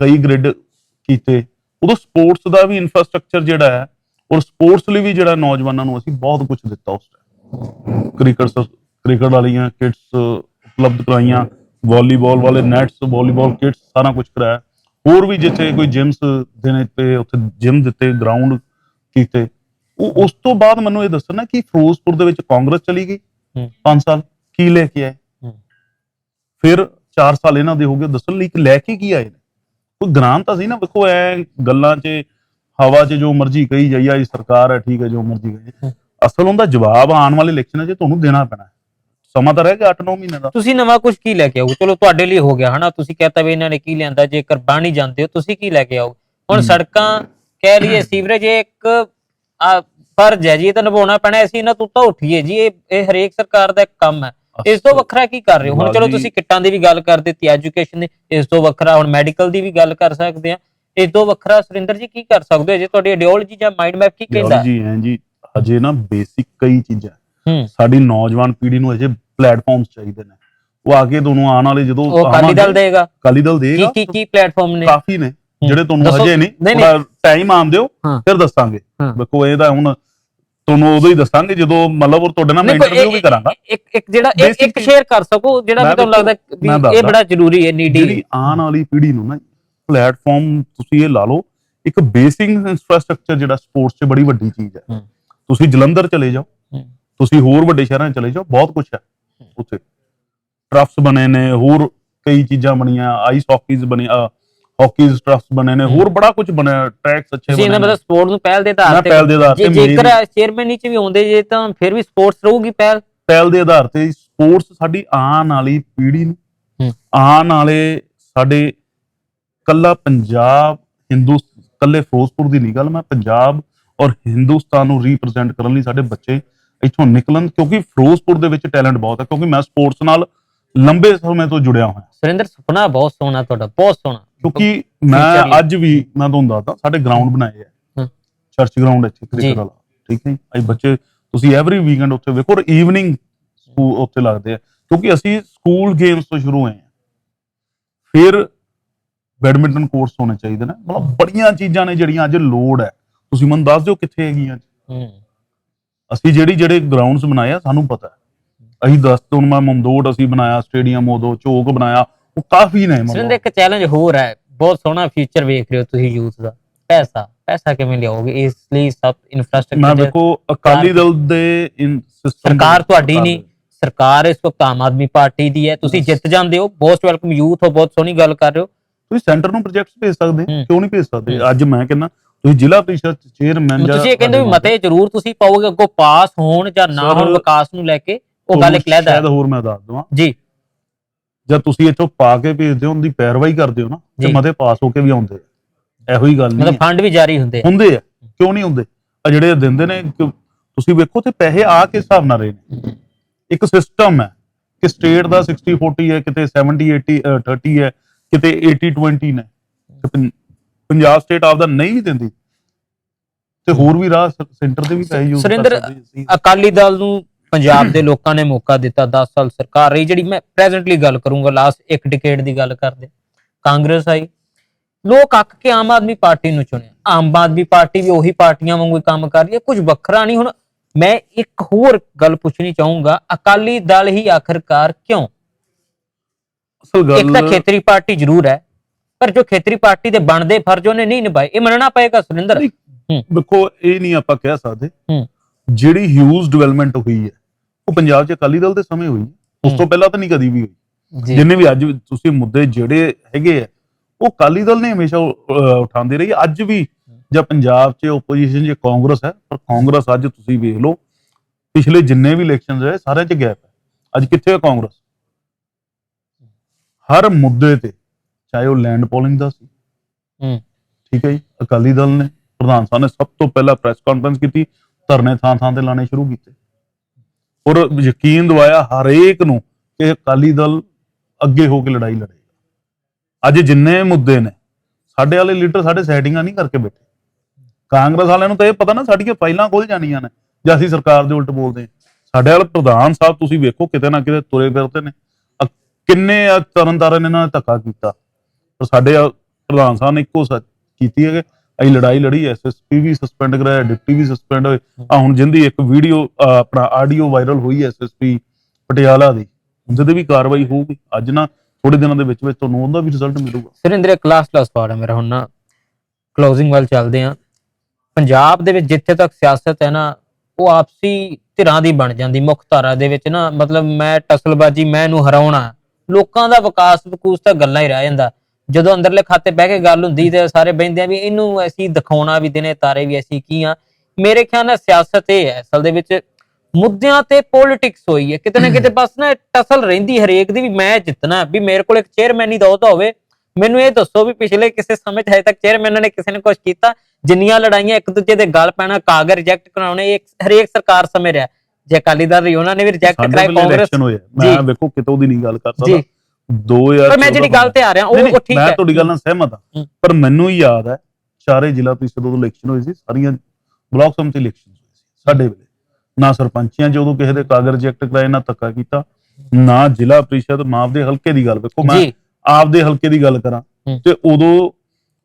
A: ਕਈ ਗ੍ਰਿਡ ਕੀਤੇ। ਉਦੋਂ ਸਪੋਰਟਸ ਦਾ ਵੀ ਇਨਫਰਾਸਟ੍ਰਕਚਰ ਜਿਹੜਾ ਹੈ ਔਰ ਸਪੋਰਟਸ ਲਈ ਵੀ ਜਿਹੜਾ ਨੌਜਵਾਨਾਂ ਨੂੰ ਅਸੀਂ ਬਹੁਤ ਕੁਝ ਦਿੱਤਾ ਉਸ ਟਾਈਮ ਕ੍ਰਿਕਟ ਕ੍ਰਿਕਟ ਵਾਲੀਆਂ ਕਿਟਸ ਉਪਲਬਧ ਕਰਾਈਆਂ ਵਾਲੀਬਾਲ ਵਾਲੇ ਨੈਟਸ ਵਾਲੀਬਾਲ ਕਿਟਸ ਸਾਰਾ ਕੁਝ ਕਰਾਇਆ। ਹੋਰ ਵੀ ਜਿੱਥੇ ਕੋਈ ਜਿਮਸ ਦੇਣੇ ਤੇ ਉੱਥੇ ਜਿਮ ਦਿੱਤੇ ਗਰਾਊਂਡ ਕੀਤੇ ਉਹ ਉਸ ਤੋਂ ਬਾਅਦ ਮੈਨੂੰ ਇਹ ਦੱਸਣਾ ਕਿ ਫਿਰੋਜ਼ਪੁਰ ਦੇ ਵਿੱਚ ਕਾਂਗਰਸ ਚਲੀ ਗਈ
B: ਹੂੰ।
A: 5 ਸਾਲ ਕੀ ਲੈ ਕੇ ਆਏ। ਫਿਰ 4 ਸਾਲ ਇਹਨਾਂ ਦੇ ਹੋ ਗਏ ਦੱਸਣ ਲਈ ਕਿ ਲੈ ਕੇ ਕੀ ਆਏ ਨੇ ਕੋਈ ਗ੍ਰਾਂਟ ਤਾਂ ਸੀ ਨਾ ਵੇਖੋ ਐ ਗੱਲਾਂ 'ਚ ਹਵਾ 'ਚ ਜੋ ਮਰਜ਼ੀ ਕਹੀ ਜਾਈ ਆ ਇਹ ਸਰਕਾਰ ਹੈ ਠੀਕ ਹੈ ਜੋ ਮਰਜ਼ੀ ਕਹੀ। ਅਸਲ ਉਹਦਾ ਜਵਾਬ ਆਉਣ ਵਾਲੇ ਇਲੈਕਸ਼ਨਾਂ 'ਚ ਤੁਹਾਨੂੰ ਦੇਣਾ ਪੈਣਾ। ਸਮਾਂ ਤਾਂ ਰਹਿ ਗਿਆ 8-9 ਮਹੀਨੇ ਦਾ।
B: ਤੁਸੀਂ ਨਵਾਂ ਕੁਝ ਕੀ ਲੈ ਕੇ ਆਓਗੇ? ਚਲੋ ਤੁਹਾਡੇ ਲਈ ਹੋ ਗਿਆ ਹਨਾ ਤੁਸੀਂ ਕਹਤਾ ਵੀ ਇਹਨਾਂ ਨੇ ਕੀ ਲਿਆਂਦਾ ਜੇਕਰ ਬਣ ਜਾਂਦੇ ਹੋ ਤੁਸੀਂ ਕੀ ਲੈ ਕੇ ਆਓਗੇ? ਹੁਣ। ਸੜਕਾਂ ਕਹਿ ਲਈਏ ਸੀਵਰੇਜ ਇੱਕ ਆ, ਫਰਜ਼ ਹੈ ਜੀ ਇਹ ਤਾਂ ਨਿਭਾਉਣਾ ਪੈਣਾ ਅਸੀਂ ਇਹਨਾਂ ਤੋਂ ਤਾਂ ਉੱਠੀਏ ਜੀ ਇਹ ਇਹ ਹਰੇਕ ਸਰਕਾਰ ਦਾ ਇੱਕ ਕੰਮ ਹੈ। ਇਸ ਤੋਂ ਵੱਖਰਾ ਕੀ ਕਰ ਰਹੇ ਹੋ? ਹੁਣ ਚਲੋ ਤੁਸੀਂ ਕਿੱਟਾਂ ਦੀ ਵੀ ਗੱਲ ਕਰ ਦਿੱਤੀ ਐਜੂਕੇਸ਼ਨ ਦੀ ਇਸ ਤੋਂ ਵੱਖਰਾ ਹੁਣ ਮੈਡੀਕਲ ਦੀ ਵੀ ਗੱਲ ਕਰ ਸਕਦੇ ਆ ਇਸ ਤੋਂ ਵੱਖਰਾ ਸੁਰਿੰਦਰ ਜੀ ਕੀ ਕਰ ਸਕਦੇ ਹੋ? ਜੇ ਤੁਹਾਡੀ ਆਈਡੀਓਲੋਜੀ ਜਾਂ ਮਾਈਂਡ ਮੈਪ ਕੀ ਕਹਿੰਦਾ?
A: ਜੀ ਹੈ ਜੀ ਅਜੇ ਨਾ ਬੇਸਿਕ ਕਈ ਚੀਜ਼ਾਂ ਸਾਡੀ ਨੌਜਵਾਨ ਪੀੜ੍ਹੀ ਨੂੰ ਅਜੇ ਪਲੇਟਫਾਰਮਸ ਚਾਹੀਦੇ ਨੇ ਉਹ ਅੱਗੇ ਤੁਹਾਨੂੰ ਆਉਣ ਵਾਲੇ ਜਦੋਂ
B: ਉਹ ਅਕਾਲੀ ਦਲ ਦੇਗਾ
A: ਅਕਾਲੀ ਦਲ
B: ਕੀ
A: ਦੇਗਾ
B: ਕੀ ਕੀ ਪਲੇਟਫਾਰਮ ਨੇ
A: ਕਾਫੀ ਨੇ ਜਿਹੜੇ ਤੁਹਾਨੂੰ
B: ਦੱਸੋ।
A: ਹਜੇ ਨਹੀਂ
B: ਨਹੀਂ,
A: ਥੋੜਾ ਟਾਈਮ ਆਉਣ ਦਿਓ
B: ਹਾਂ।
A: ਫਿਰ ਦੱਸਾਂਗੇ
B: ਹਾਂ।
A: ਇਹ ਤਾਂ ਹੁਣ ਤੁਹਾਨੂੰ ਉਦੋਂ ਹੀ ਦੱਸਾਂਗੇ ਜਦੋਂ ਮਤਲਬ ਉਹ ਤੁਹਾਡੇ ਨਾਲ ਮੈਂ
B: ਨਹੀਂ, ਕੋਈ
A: ਇੰਟਰਵਿਊ ਵੀ
B: ਇੱਕ-
A: ਕਰਾਂਗਾ
B: ਇੱਕ ਇੱਕ ਜਿਹੜਾ ਇੱਕ ਇੱਕ ਸ਼ੇਅਰ ਕਰ ਸਕੋ ਜਿਹੜਾ
A: ਮੈਂ
B: ਵੀ ਤੁਹਾਨੂੰ
A: ਦੇਖੋ,
B: ਲੱਗਦਾ ਵੀ
A: ਮੈਂ
B: ਇਹ। ਬੜਾ ਜ਼ਰੂਰੀ ਹੈ ਨੀਡੀ
A: ਜਿਹੜੀ ਆਉਣ ਵਾਲੀ ਪੀੜ੍ਹੀ ਨੂੰ ਨਾ ਪਲੇਟਫਾਰਮ ਤੁਸੀਂ ਇਹ ਲਾ ਲਓ ਇੱਕ ਬੇਸਿਕ ਇਨਫਰਾਸਟ੍ਰਕਚਰ ਜਿਹੜਾ ਸਪੋਰਟਸ 'ਚ ਬੜੀ ਵੱਡੀ ਚੀਜ਼ ਹੈ
B: ਹੂੰ।
A: ਤੁਸੀਂ ਜਲੰਧਰ ਚਲੇ ਜਾਓ ਤੁਸੀਂ ਹੋਰ ਵੱਡੇ ਸ਼ਹਿਰਾਂ 'ਚ ਚਲੇ ਜਾਓ ਬਹੁਤ ਕੁਝ ਹੈ ਉੱਥੇ ਟਰਫਸ ਬਣੇ ਨੇ ਹੋਰ ਕਈ ਚੀਜ਼ਾਂ ਬਣੀਆਂ ਆਈਸ ਹਾਕੀਜ਼ ਬਣੇ ਹਾਕੀਜ਼ ਟਰਫਸ ਬਣੇ ਨੇ ਹੋਰ ਬੜਾ ਕੁਝ ਬਣਿਆ ਟਰੈਕਸ ਅੱਛੇ ਬਣੇ ਨੇ।
B: ਮਤਲਬ ਸਪੋਰਟ ਨੂੰ ਪਹਿਲ ਦੇ ਆਧਾਰ ਤੇ
A: ਪਹਿਲ ਦੇ ਆਧਾਰ
B: ਜੇ
A: ਤੇ
B: ਜੇਕਰ ਚੇਅਰਮੈਨ ਚ ਵੀ ਆਉਂਦੇ ਜੇ ਤਾਂ ਫਿਰ ਵੀ ਸਪੋਰਟਸ ਰਹੂਗੀ ਪਹਿਲ
A: ਪਹਿਲ ਦੇ ਆਧਾਰ ਤੇ ਸਪੋਰਟਸ ਸਾਡੀ ਆਉਣ ਵਾਲੀ ਪੀੜ੍ਹੀ ਨੂੰ। ਆਉਣ ਵਾਲੇ ਸਾਡੇ ਕੱਲਾ ਪੰਜਾਬ ਹਿੰਦੂ ਕੱਲੇ ਫਿਰੋਜ਼ਪੁਰ ਦੀ ਨਹੀਂ ਗੱਲ ਮੈਂ ਪੰਜਾਬ ਔਰ ਹਿੰਦੁਸਤਾਨ ਨੂੰ ਰਿਪਰੈਜ਼ੈਂਟ ਕਰਨ ਲਈ ਸਾਡੇ ਬੱਚੇ ਇੱਥੋਂ ਨਿਕਲਣ ਕਿਉਂਕਿ ਫਿਰੋਜ਼ਪੁਰ ਦੇ ਵਿੱਚ ਟੈਲੈਂਟ ਬਹੁਤ ਹੈ ਕਿਉਂਕਿ ਮੈਂ ਸਪੋਰਟਸ ਨਾਲ ਲੰਬੇ ਸਮੇਂ ਤੋਂ ਜੁੜਿਆ ਹੋਇਆ।
B: ਸੁਰਿੰਦਰ ਸੁਪਨਾ ਬਹੁਤ ਸੋਹਣਾ ਤੁਹਾਡਾ ਬਹੁਤ ਸੋਹਣਾ।
A: ਕਿਉਂਕਿ ਮੈਂ। ਅੱਜ ਵੀ ਮੈਂ ਤੁਹਾਨੂੰ ਦੱਸਦਾ ਸਾਡੇ ਗਰਾਊਂਡ ਬਣਾਏ ਆ। ਚਰਚ ਗਰਾਊਂਡ ਇੱਥੇ। ਕ੍ਰਿਕਟ ਵਾਲਾ। ਠੀਕ ਹੈ ਜੀ? ਬੱਚੇ ਤੁਸੀਂ ਐਵਰੀ ਵੀਕਐਂਡ ਉੱਥੇ ਵੇਖੋ ਔਰ ਈਵਨਿੰਗ ਸਕੂਲ ਉੱਥੇ ਲੱਗਦੇ ਆ। ਕਿਉਂਕਿ ਅਸੀਂ ਸਕੂਲ ਗੇਮਸ ਤੋਂ ਸ਼ੁਰੂ ਹੋਏ ਆ। ਫਿਰ ਬੈਡਮਿੰਟਨ ਕੋਰਸ ਹੋਣੇ ਚਾਹੀਦੇ ਨੇ। ਮਤਲਬ ਬੜੀਆਂ ਚੀਜ਼ਾਂ ਨੇ ਜਿਹੜੀਆਂ ਅੱਜ ਲੋੜ ਹੈ। ਤੁਸੀਂ ਮੈਨੂੰ ਦੱਸ ਦਿਓ ਕਿੱਥੇ ਹੈਗੀਆਂ ਅੱਜ।
B: ਹੂੰ।
A: ਅਸੀਂ ਜਿਹੜੀ ਜਿਹੜੇ ਗਰਾਊਂਡਸ ਬਣਾਏ ਆ ਸਾਨੂੰ ਪਤਾ ਅਸੀਂ ਦੱਸ ਤੋਂ ਮੈਂ ਮਮਦੋਟ ਅਸੀਂ ਬਣਾਇਆ ਸਟੇਡੀਅਮ ਉਦੋਂ ਚੌਕ ਬਣਾਇਆ ਉਹ ਕਾਫੀ ਨੇ ਮਤਲਬ
B: ਇੱਕ ਚੈਲੰਜ ਹੋਰ ਹੈ ਬਹੁਤ ਸੋਹਣਾ ਫਿਊਚਰ ਵੇਖ ਰਹੇ ਹੋ ਤੁਸੀਂ ਯੂਥ ਦਾ ਪੈਸਾ ਪੈਸਾ ਕਿਵੇਂ ਲਿਆਓਗੇ? ਇਸ ਲਈ ਸਭ
A: ਮੈਂ
B: ਇਨਫਰਾਸਟ੍ਰਕਚਰ
A: ਵੇਖੋ ਅਕਾਲੀ ਦਲ ਦੇ ਸਿਸਟਮ
B: ਸਰਕਾਰ ਤੁਹਾਡੀ ਨਹੀਂ ਸਰਕਾਰ ਇਸ ਵਕਤ ਆਮ ਆਦਮੀ ਪਾਰਟੀ ਦੀ ਹੈ। ਤੁਸੀਂ ਜਿੱਤ ਜਾਂਦੇ ਹੋ ਬਹੁਤ ਵੈਲਕਮ ਯੂਥ ਹੋ ਬਹੁਤ ਸੋਹਣੀ ਗੱਲ ਕਰ ਰਹੇ ਹੋ।
A: ਤੁਸੀਂ ਸੈਂਟਰ ਨੂੰ ਪ੍ਰੋਜੈਕਟਸ ਭੇਜ ਸਕਦੇ। ਕਿਉਂ ਨਹੀਂ ਭੇਜ ਸਕਦੇ। ਅੱਜ ਮੈਂ ਕਹਿੰਦਾ ਤੁਸੀਂ ਜ਼ਿਲ੍ਹਾ ਪ੍ਰੀਸ਼ਦ ਚੇਅਰਮੈਨ
B: ਤੁਸੀਂ ਇਹ ਕਹਿੰਦੇ ਵੀ ਮਤੇ ਜ਼ਰੂਰ ਤੁਸੀਂ ਪਾਓਗੇ ਅੱਗੋਂ ਪਾਸ ਹੋਣ ਜਾਂ ਨਾ ਹੋਣ ਵਿਕਾਸ ਨੂੰ ਲੈ ਕੇ ਉਹ ਗੱਲ ਇੱਕ ਲੈਦਾ
A: ਸ਼ਾਇਦ ਹੋਰ ਮੈਂ ਦੱਸ ਦਵਾਂ।
B: ਜੀ।
A: ਜਦ ਤੁਸੀਂ ਇੱਥੋਂ ਪਾ ਕੇ ਭੇਜਦੇ ਹੋ ਉਹਦੀ ਪੈਰਵਾਈ ਕਰਦੇ ਹੋ ਨਾ ਤੇ
B: ਜੀ।
A: ਮਤੇ ਪਾਸ ਹੋ ਕੇ ਵੀ ਆਉਂਦੇ ਆ। ਇਹੋ ਹੀ ਗੱਲ ਨਹੀਂ
B: ਮਤਲਬ। ਫੰਡ ਵੀ ਜਾਰੀ ਹੁੰਦੇ ਆ।
A: ਹੁੰਦੇ ਆ। ਕਿਉਂ ਨਹੀਂ ਹੁੰਦੇ? ਆ ਜਿਹੜੇ ਦਿੰਦੇ ਨੇ ਤੁਸੀਂ ਵੇਖੋ ਤੇ ਪੈਸੇ ਆ ਕੇ ਹਿਸਾਬ ਨਾਲ ਰਹੇ ਨੇ? ਇੱਕ ਸਿਸਟਮ ਹੈ ਕਿ ਸਟੇਟ ਦਾ 60 40 ਹੈ ਕਿਤੇ 70 80 ਅ, 30 ਹੈ ਕਿਤੇ 80 20 ਨੇ। ਪੰਜਾਬ ਸਟੇਟ ਆਪਦਾ ਨਹੀਂ ਵੀ ਦਿੰਦੀ। ਤੇ ਹੋਰ ਵੀ ਰਾਹ ਸੈਂਟਰ ਦੇ ਵੀ ਪੈਸੇ ਯੂਜ਼
B: ਸੁਰਿੰਦਰ, ਅਕਾਲੀ ਦਲ ਨੂੰ ਪੰਜਾਬ ਦੇ ਲੋਕਾਂ ਨੇ ਮੌਕਾ ਦਿੱਤਾ 10 ਸਾਲ ਸਰਕਾਰ ਰਹੀ ਜਿਹੜੀ ਮੈਂ ਪ੍ਰੈਜ਼ੈਂਟਲੀ ਗੱਲ ਕਰੂੰਗਾ ਲਾਸਟ ਇੱਕ ਡਿਕੇਡ ਦੀ ਗੱਲ ਕਰਦੇ। ਕਾਂਗਰਸ ਆਈ। ਲੋਕ ਅੱਕ ਕੇ ਆਮ ਆਦਮੀ ਪਾਰਟੀ ਨੂੰ ਚੁਣਿਆ। ਆਮ ਆਦਮੀ ਪਾਰਟੀ ਵੀ ਉਹੀ ਪਾਰਟੀਆਂ ਵਾਂਗੂ ਹੀ ਕੰਮ ਕਰ ਰਹੀ ਹੈ। ਕੁਝ ਵੱਖਰਾ ਨਹੀਂ। ਹੁਣ ਮੈਂ ਇੱਕ ਹੋਰ ਗੱਲ ਪੁੱਛਣੀ ਚਾਹੂੰਗਾ ਅਕਾਲੀ ਦਲ ਹੀ ਆਖਰਕਾਰ ਕਿਉਂ?
A: ਅਸਲ
B: ਇੱਕ ਤਾਂ
A: ਗੱਲ
B: ਖੇਤਰੀ ਪਾਰਟੀ ਜ਼ਰੂਰ ਹੈ। ਪਰ ਜੋ ਖੇਤਰੀ ਪਾਰਟੀ ਦੇ ਬਣਦੇ ਫਰਜ਼ ਉਹਨੇ ਨਹੀਂ ਨਿਭਾਏ ਇਹ ਮੰਨਣਾ ਪਏਗਾ ਸੁਰਿੰਦਰ।
A: ਵੇਖੋ ਇਹ ਨਹੀਂ ਆਪਾਂ ਕਹਿ ਸਕਦੇ। ਜਿਹੜੀ ਹਿਊਜ ਡਿਵੈਲਪਮੈਂਟ ਹੋਈ ਹੈ ਉਹ ਪੰਜਾਬ 'ਚ ਅਕਾਲੀ ਦਲ ਦੇ ਸਮੇਂ ਹੋਈ। ਉਸ ਤੋਂ। ਪਹਿਲਾਂ ਤਾਂ ਨਹੀਂ ਕਦੀ ਵੀ ਹੋਈ
B: ਜੀ
A: ਜਿੰਨੇ ਵੀ ਅੱਜ ਤੁਸੀਂ ਮੁੱਦੇ ਜਿਹੜੇ ਹੈਗੇ ਆ ਉਹ ਅਕਾਲੀ ਦਲ ਨੇ ਹਮੇਸ਼ਾ ਉਠਾਉਂਦੀ ਰਹੀ। ਅੱਜ ਵੀ ਜਦ ਪੰਜਾਬ 'ਚ ਆਪੋਜੀਸ਼ਨ 'ਚ ਕਾਂਗਰਸ ਹੈ ਪਰ ਕਾਂਗਰਸ ਅੱਜ ਤੁਸੀਂ ਵੇਖ ਲਓ ਪਿਛਲੇ ਜਿੰਨੇ ਵੀ ਇਲੈਕਸ਼ਨਸ ਹੋਏ ਸਾਰਿਆਂ 'ਚ ਗੈਪ ਹੈ ਅੱਜ ਕਿੱਥੇ ਹੈ ਕਾਂਗਰਸ ਹਰ ਮੁੱਦੇ ਤੇ ਚਾਹੇ ਉਹ ਲੈਂਡ ਪੋਲਿੰਗ ਦਾ ਸੀ।
B: ਹੂੰ।
A: ਠੀਕ ਹੈ ਜੀ ਅਕਾਲੀ ਦਲ ਨੇ ਪ੍ਰਧਾਨ ਸਾਹਿਬ ਨੇ ਸਭ ਤੋਂ ਪਹਿਲਾਂ ਪ੍ਰੈਸ ਕਾਨਫਰੰਸ ਕੀਤੀ ਧਰਨੇ ਥਾਂ ਥਾਂ ਤੇ ਲਾਣੇ ਸ਼ੁਰੂ ਕੀਤੇ। ਔਰ ਯਕੀਨ ਦਵਾਇਆ ਹਰੇਕ ਨੂੰ ਕਿ ਅਕਾਲੀ ਦਲ ਅੱਗੇ ਹੋ ਕੇ ਲੜਾਈ ਲੜੇਗਾ। ਅੱਜ ਜਿੰਨੇ ਮੁੱਦੇ ਨੇ ਸਾਡੇ ਵਾਲੇ ਲੀਡਰ ਸਾਡੇ ਸੈਟਿੰਗਾਂ ਨਹੀਂ ਕਰਕੇ ਬੈਠੇ। ਕਾਂਗਰਸ ਵਾਲਿਆਂ ਨੂੰ ਤਾਂ ਇਹ ਪਤਾ ਨਾ ਸਾਡੀਆਂ ਫਾਈਲਾਂ ਖੁੱਲ ਜਾਣੀਆਂ ਨੇ ਜੇ ਅਸੀਂ ਸਰਕਾਰ ਦੇ ਉਲਟ ਬੋਲਦੇ ਹਾਂ। ਸਾਡੇ ਵਾਲੇ ਪ੍ਰਧਾਨ ਸਾਹਿਬ ਤੁਸੀਂ ਵੇਖੋ ਕਿਤੇ ਨਾ ਕਿਤੇ ਤੁਰੇ ਫਿਰਦੇ ਨੇ। ਕਿੰਨੇ ਆ ਤਰਨ ਤਾਰਨ ਇਹਨਾਂ ਨੇ ਧੱਕਾ ਕੀਤਾ। ਪਰ ਸਾਡੇ ਪ੍ਰਧਾਨ ਸਾਹਿਬ ਨੇ ਇੱਕੋ ਸੱਚ ਕੀਤੀ ਹੈ ਕਿ ਅਸੀਂ ਲੜਾਈ ਲੜੀ ਐਸਐਸਪੀ ਵੀ ਸਸਪੈਂਡ ਕਰਾਇਆ, ਡਿਪਟੀ ਵੀ ਸਸਪੈਂਡ ਹੋਏ। ਆ ਹੁਣ ਜਿੰਦੀ ਇੱਕ ਵੀਡੀਓ ਆਪਣਾ ਆਡੀਓ ਵਾਇਰਲ ਹੋਈ ਐਸਐਸਪੀ ਪਟਿਆਲਾ ਦੀ। ਉਹਦੇ ਵੀ ਕਾਰਵਾਈ ਹੋਊਗੀ, ਅੱਜ ਨਾ ਥੋੜੇ ਦਿਨਾਂ ਦੇ ਵਿੱਚ ਵਿੱਚ ਤੁਹਾਨੂੰ ਉਹਦਾ ਵੀ ਰਿਜ਼ਲਟ ਮਿਲੂਗਾ।
B: ਸੁਰਿੰਦਰ ਇੱਕ ਲਾਸਟ ਲਾਸਟ ਹੈ ਮੇਰਾ ਹੁਣ ਨਾ। ਕਲੋਜ਼ਿੰਗ ਵੱਲ ਚੱਲਦੇ ਆ ਪੰਜਾਬ ਦੇ ਵਿੱਚ ਜਿੱਥੇ ਤੱਕ ਸਿਆਸਤ ਹੈ ਨਾ, ਉਹ ਆਪਸੀ ਧਿਰਾਂ ਦੀ ਬਣ ਜਾਂਦੀ, ਮੁੱਖ ਧਾਰਾ ਦੇ ਵਿੱਚ ਨਾ। ਮਤਲਬ ਮੈਂ ਟਸਲਬਾਜੀ, ਮੈਂ ਇਹਨੂੰ ਹਰਾਉਣਾ। ਲੋਕਾਂ ਦਾ ਵਿਕਾਸ, ਵਿਕੂਸ ਤਾਂ ਗੱਲਾਂ ਹੀ ਰਹਿ ਜਾਂਦਾ। ਜਦੋਂ ਅੰਦਰਲੇ ਖਾਤੇ ਬਹਿ ਕੇ ਗੱਲ ਹੁੰਦੀ ਤੇ ਸਾਰੇ ਬਹਿੰਦੇ ਆ ਵੀ ਇਹਨੂੰ ਅਸੀਂ ਦਿਖਾਉਣਾ ਵੀ ਦਿਨੇ ਤਾਰੇ ਵੀ ਅਸੀਂ ਕੀ ਆ। ਮੇਰੇ ਖਿਆਲ ਨਾਲ ਸਿਆਸਤ ਇਹ ਹੈ ਅਸਲ ਦੇ ਵਿੱਚ ਮੁੱਦਿਆਂ ਤੇ ਪੋਲਿਟਿਕਸ ਹੋਈ ਹੈ। ਕਿਤੇ ਨਾ ਕਿਤੇ ਬਸ ਨਾ ਟਸਲ ਰਹਿੰਦੀ ਹਰੇਕ ਦੀ ਵੀ ਮੈਂ ਜਿੱਤਣਾ ਵੀ ਮੇਰੇ ਕੋਲ ਇੱਕ ਚੇਅਰਮੈਨ ਹੀ ਦਾ ਹੋਵੇ। ਮੈਨੂੰ ਇਹ ਦੱਸੋ ਵੀ ਪਿਛਲੇ ਕਿਸੇ ਸਮੇਂ 'ਚ ਹਜੇ ਤੱਕ ਚੇਅਰਮੈਨਾਂ ਨੇ ਕਿਸੇ ਨੇ ਕੁਝ ਕੀਤਾ? ਜਿੰਨੀਆਂ ਲੜਾਈਆਂ ਇੱਕ ਦੂਜੇ ਦੇ ਗੱਲ ਪੈਣਾ ਕਾਗਜ਼ ਰਿਜੈਕਟ ਕਰਾਉਣੇ ਇਹ ਹਰੇਕ ਸਰਕਾਰ ਸਮੇਂ ਰਿਹਾ। ਜੇ ਅਕਾਲੀ ਦਲ ਰਹੀ ਉਹਨਾਂ ਨੇ ਵੀ ਰਿਜੈਕਟ
A: ਵੇਲੇ
B: ਕਾਂਗਰਸ
A: ਮੈਂ ਵੇਖੋ ਕਿਤੋਂ ਦੀ ਨਹੀਂ ਗੱਲ ਕਰ
B: ਜੀ।
A: ਸਕਦਾ 2000
B: ਪਰ ਮੈਂ ਜਿਹੜੀ ਗੱਲ ਤੇ ਆ ਰਿਹਾ ਉਹ ਠੀਕ
A: ਮੈਂ
B: ਹੈ
A: ਤੁਹਾਡੀ ਗੱਲ ਨਾਲ ਸਹਿਮਤ ਹਾਂ। ਪਰ ਮੈਨੂੰ ਯਾਦ ਹੈ ਚਾਰੇ ਜ਼ਿਲ੍ਹਾ ਪ੍ਰੀਸ਼ਦ ਉਦੋਂ ਇਲੈਕਸ਼ਨ ਹੋਈ ਸੀ ਸਾਰੀਆਂ ਬਲਾਕ ਸਮਿਤੀ ਇਲੈਕਸ਼ਨ ਹੋਈ ਸੀ ਸਾਡੇ ਵੇਲੇ ਨਾ ਸਰਪੰਚੀਆਂ ਉਦੋਂ ਕਿਸੇ ਦੇ ਕਾਗਜ਼ ਰਿਜੈਕਟ ਕਰਾਏ ਨਾ ਧੱਕਾ ਕੀਤਾ ਨਾ ਜ਼ਿਲ੍ਹਾ ਪ੍ਰੀਸ਼ਦ ਨਾ ਆਪਦੇ ਹਲਕੇ ਦੀ ਗੱਲ ਵੇਖੋ ਮੈਂ ਆਪਦੇ ਹਲਕੇ ਦੀ ਗੱਲ ਕਰਾਂ। ਤੇ ਉਦੋਂ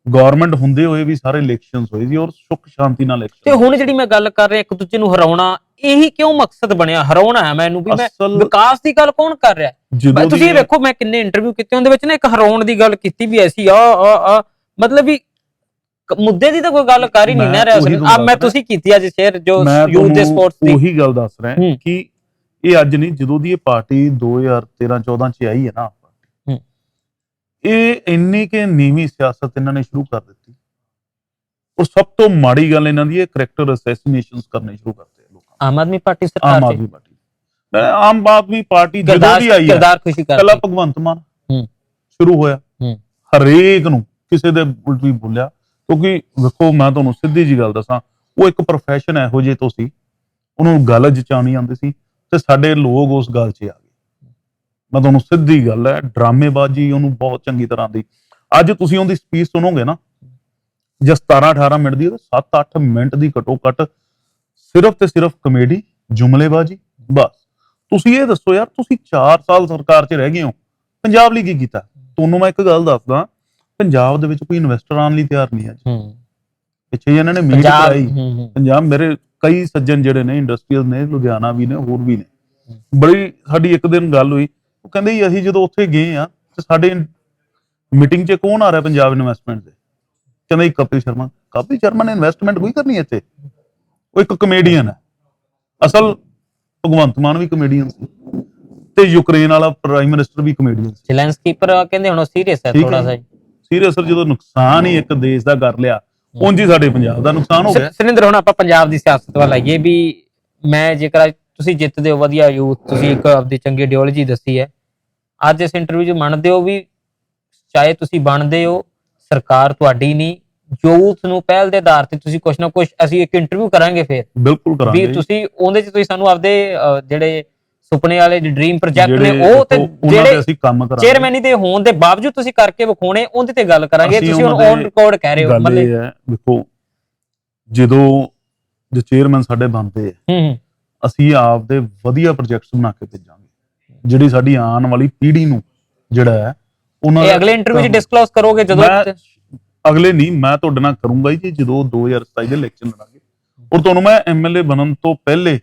A: ਗਵਰਨਮੈਂਟ ਹੁੰਦੇ ਹੋਏ ਵੀ ਸਾਰੇ ਇਲੈਕਸ਼ਨਸ ਹੋਏ ਸੀ ਔਰ ਸੁੱਖ ਸ਼ਾਂਤੀ ਨਾਲ
B: ਤੇ
A: ਇਲੈਕਸ਼ਨ
B: ਹੁਣ ਜਿਹੜੀ ਮੈਂ ਗੱਲ ਕਰ ਰਿਹਾ ਇੱਕ ਦੂਜੇ ਨੂੰ ਹਰਾਉਣਾ ਇਹੀ ਕਿਉਂ ਮਕਸਦ ਬਣਿਆ ਹਰਾਉਣਾ ਹੈ ਮੈਨੂੰ ਵੀ ਮੈਂ ਵਿਕਾਸ ਦੀ ਗੱਲ ਕੌਣ ਕਰ ਰਿਹਾ?
A: ਜਦੋਂ
B: ਤੁਸੀਂ
A: ਦੀ-
B: ਵੇਖੋ ਮੈਂ ਕਿੰਨੇ ਇੰਟਰਵਿਊ ਕੀਤੇ ਉਹਦੇ ਵਿੱਚ ਨਾ ਇੱਕ ਹਰਾਉਣ ਦੀ ਗੱਲ ਕੀਤੀ ਵੀ ਐਸੀ ਆ ਆ ਆ ਮਤਲਬ ਵੀ ਮੁੱਦੇ ਦੀ ਤਾਂ ਕੋਈ ਗੱਲ ਕਰ ਹੀ ਨਹੀਂ ਨਾ ਰਿਹਾ
A: ਉਹੀ
B: ਆ ਮੈਂ ਤੁਸੀਂ ਕੀਤੀ ਅੱਜ ਸ਼ੇਅਰ ਜੋ ਯੂਥ ਦੇ ਸਪੋਰਟਸ ਦੀ।
A: ਉਹੀ ਗੱਲ ਦੱਸ ਰਿਹਾ। ਕਿ ਇਹ ਅੱਜ ਨਹੀਂ ਜਦੋਂ ਦੀ ਇਹ ਪਾਰਟੀ 2013 14 ਚ ਆਈ ਹੈ ਨਾ। ਇਹ ਇੰਨੀ ਕਿ ਨੀਵੀਂ ਸਿਆਸਤ ਇਹਨਾਂ ਨੇ ਸ਼ੁਰੂ ਕਰ ਦਿੱਤੀ। ਔਰ ਸਭ ਤੋਂ ਮਾੜੀ ਗੱਲ ਇਹਨਾਂ ਦੀ ਇਹ ਕਰੈਕਟਰ ਅਸੈਸੀਨੇਸ਼ਨਸ ਕਰਨੇ ਸ਼ੁਰੂ ਕਰਤੇ ਆ ਲੋਕਾਂ
B: ਆਮ ਆਦਮੀ ਪਾਰਟੀ
A: ਆਮ
B: ਸਰਕਾਰ ਦੀ
A: ਆਦਮੀ ਆਮ ਆਦਮੀ ਪਾਰਟੀ ਜਦੋਂ ਦੀ ਆਈ ਹੈ।
B: ਕਿਰਦਾਰ ਖੁਸ਼ੀ
A: ਭਗਵੰਤ ਮਾਨ
B: ਹੂੰ।
A: ਸ਼ੁਰੂ ਹੋਇਆ।
B: ਹੂੰ।
A: ਹਰੇਕ ਨੂੰ ਕਿਸੇ ਦੇ ਉਲਟ ਵੀ ਬੋਲਿਆ। ਕਿਉਂਕਿ ਵੇਖੋ ਮੈਂ ਤੁਹਾਨੂੰ ਸਿੱਧੀ ਜੀ ਗੱਲ ਦੱਸਾਂ ਉਹ ਇੱਕ profession ਇਹੋ ਜਿਹੇ ਤੋਂ ਸੀ। ਉਹਨੂੰ ਗੱਲ ਜਚਾਉਣੀ ਆਉਂਦੀ ਸੀ ਤੇ ਸਾਡੇ ਲੋਕ ਉਸ ਗੱਲ 'ਚ ਆ ਗਏ। ਮੈਂ ਤੁਹਾਨੂੰ ਸਿੱਧੀ ਗੱਲ ਹੈ ਡਰਾਮੇਬਾਜ਼ੀ ਉਹਨੂੰ ਬਹੁਤ ਚੰਗੀ ਤਰ੍ਹਾਂ ਦੀ। ਅੱਜ ਤੁਸੀਂ ਉਹਦੀ ਸਪੀਚ ਸੁਣੋਗੇ ਨਾ ਜੇ 17 18 ਮਿੰਟ ਦੀ 7 8 ਮਿੰਟ ਦੀ ਘਟੋ ਘਟ ਸਿਰਫ ਤੇ ਸਿਰਫ ਕਮੇਡੀ ਜੁਮਲੇਬਾਜ਼ੀ ਬਸ। ਤੁਸੀਂ ਇਹ ਦੱਸੋ ਯਾਰ ਤੁਸੀਂ 4 ਸਾਲ ਸਰਕਾਰ 'ਚ ਰਹਿ ਗਏ ਹੋ। ਪੰਜਾਬ ਲਈ ਕੀ ਕੀਤਾ? ਤੁਹਾਨੂੰ ਮੈਂ ਇੱਕ ਗੱਲ ਦੱਸਦਾ ਪੰਜਾਬ ਦੇ ਵਿੱਚ ਕੋਈ ਇਨਵੈਸਟਰ ਆਉਣ ਲਈ ਤਿਆਰ ਨਹੀਂ ਅੱਜ। ਪਿੱਛੇ ਜਿਹੇ ਇਹਨਾਂ ਨੇ ਮੀਟ ਕਰਾਈ। ਪੰਜਾਬ ਮੇਰੇ ਕਈ ਸੱਜਣ ਜਿਹੜੇ ਨੇ ਇੰਡਸਟਰੀਅਲ ਨੇ ਲੁਧਿਆਣਾ ਵੀ ਨੇ ਹੋਰ ਵੀ ਨੇ। ਬੜੀ ਸਾਡੀ ਇੱਕ ਦਿਨ ਗੱਲ ਹੋਈ। ਉਹ ਕਹਿੰਦੇ ਜੀ ਅਸੀਂ ਜਦੋਂ ਉੱਥੇ ਗਏ ਆ ਤੇ ਸਾਡੇ ਮੀਟਿੰਗ 'ਚ ਕੌਣ ਆ ਰਿਹਾ ਪੰਜਾਬ ਇਨਵੈਸਟਮੈਂਟ ਦੇ? ਕਹਿੰਦਾ ਕਪਿਲ ਸ਼ਰਮਾ। ਕਪਿਲ ਸ਼ਰਮਾ ਨੇ ਇਨਵੈਸਟਮੈਂਟ ਕੋਈ ਕਰਨੀ ਇੱਥੇ? ਉਹ ਇੱਕ ਕਮੇਡੀਅਨ ਹੈ। ਅਸਲ ਭਗਵੰਤ ਮਾਨ ਵੀ ਕਮੇਡੀਅਨ ਸੀ ਤੇ ਯੂਕਰੇਨ ਵਾਲਾ ਪ੍ਰਾਈਮ ਮਿਨਿਸਟਰ ਵੀ ਕਮੇਡੀਅਨ ਸੀ।
B: ਜ਼ੈਲੈਂਸਕੀ ਪਰ ਕਹਿੰਦੇ ਹੁਣ ਸੀਰੀਅਸ ਹੈ ਥੋੜਾ
A: ਹੈ।
B: ਸਾ
A: ਸੀਰੀਅਸ ਜਦੋਂ ਨੁਕਸਾਨ ਹੀ ਇੱਕ ਦੇਸ਼ ਦਾ ਕਰ ਲਿਆ ਉਂਝ ਹੀ ਸਾਡੇ ਪੰਜਾਬ ਦਾ ਨੁਕਸਾਨ ਹੋ ਗਿਆ।
B: ਸੁਰਿੰਦਰ ਹੁਣ ਆਪਾਂ ਪੰਜਾਬ ਦੀ ਸਿਆਸਤ ਵੱਲ ਆਈਏ ਵੀ ਮੈਂ ਜੇਕਰ ਤੁਸੀਂ ਜਿੱਤਦੇ ਹੋ ਵਧੀਆ ਯੂਥ ਤੁਸੀਂ ਇੱਕ ਆਪਦੀ ਚੰਗੀ ਆਈਡੀਓਲੋਜੀ ਦੱਸੀ ਹੈ ਅੱਜ ਇਸ ਇੰਟਰਵਿਊ 'ਚ ਮੰਨਦੇ ਹੋ ਵੀ ਚਾਹੇ ਤੁਸੀਂ ਬਣਦੇ ਹੋ ਸਰਕਾਰ ਤੁਹਾਡੀ ਨਹੀਂ ਯੂਥ ਨੂੰ ਪਹਿਲ ਦੇ ਆਧਾਰ ਤੇ ਤੁਸੀਂ ਕੁਛ ਨਾ ਕੁਛ ਅਸੀਂ ਇੱਕ ਇੰਟਰਵਿਊ ਕਰਾਂਗੇ ਫਿਰ।
A: ਬਿਲਕੁਲ ਕਰਾਂਗੇ
B: ਵੀ ਤੁਸੀਂ ਉਹਦੇ 'ਚ ਤੁਸੀਂ ਸਾਨੂੰ ਆਪਦੇ ਜਿਹੜੇ ਸੁਪਨੇ ਵਾਲੇ ਡ੍ਰੀਮ ਪ੍ਰੋਜੈਕਟ ਨੇ
A: ਜਿਹੜੇ
B: ਉਹ ਤੇ
A: ਉਹਨਾਂ ਤੇ
B: ਜਿਹੜੇ
A: ਅਸੀਂ ਕੰਮ ਕਰਾਂਗੇ।
B: ਚੇਅਰਮੈਨੀ ਦੇ ਹੋਣ ਦੇ ਬਾਵਜੂਦ ਤੁਸੀਂ ਕਰਕੇ ਵਿਖਾਉਣੇ ਉਹਦੇ ਤੇ ਗੱਲ ਕਰਾਂਗੇ
A: ਅਸੀਂ
B: ਤੁਸੀਂ ਹੁਣ
A: ਉਹਨਾਂ
B: ਔਨ
A: ਦੇ
B: ਰਿਕਾਰਡ ਕਹਿ ਰਹੇ ਹੋ
A: ਗੱਲ
B: ਮਤਲਬ
A: ਇਹ ਹੈ ਦੇਖੋ ਜਦੋਂ ਜੋ ਚੇਅਰਮੈਨ ਸਾਡੇ ਬਣਦੇ ਆ
B: ਹੂੰ ਹੂੰ।
A: ਅਸੀਂ ਆਪ ਦੇ ਵਧੀਆ ਪ੍ਰੋਜੈਕਟਸ ਬਣਾ ਕੇ ਭੇਜਾਂਗੇ। ਜਿਹੜੀ ਸਾਡੀ ਆਉਣ ਵਾਲੀ ਪੀੜ੍ਹੀ ਨੂੰ ਜਿਹੜਾ ਹੈ ਉਹਨਾਂ
B: ਇਹ
A: ਦਾ
B: ਅਗਲੇ ਇੰਟਰਵਿਊ 'ਚ
A: ਕੰਮ-
B: ਡਿਸਕਲੋਜ਼ ਕਰੋਗੇ ਜਦੋਂ
A: ਮੈਂ ਅਗਲੇ ਨਹੀਂ ਮੈਂ ਤੁਹਾਡੇ ਨਾਲ ਕਰੂੰਗਾ ਜੀ ਜਦੋਂ 2027 ਦੇ ਇਲੈਕਸ਼ਨ ਲੜਾਂਗੇ। ਔਰ ਤੁਹਾਨੂੰ ਮੈਂ ਐਮਐਲਏ ਬਣਨ ਤੋਂ ਪਹਿਲੇ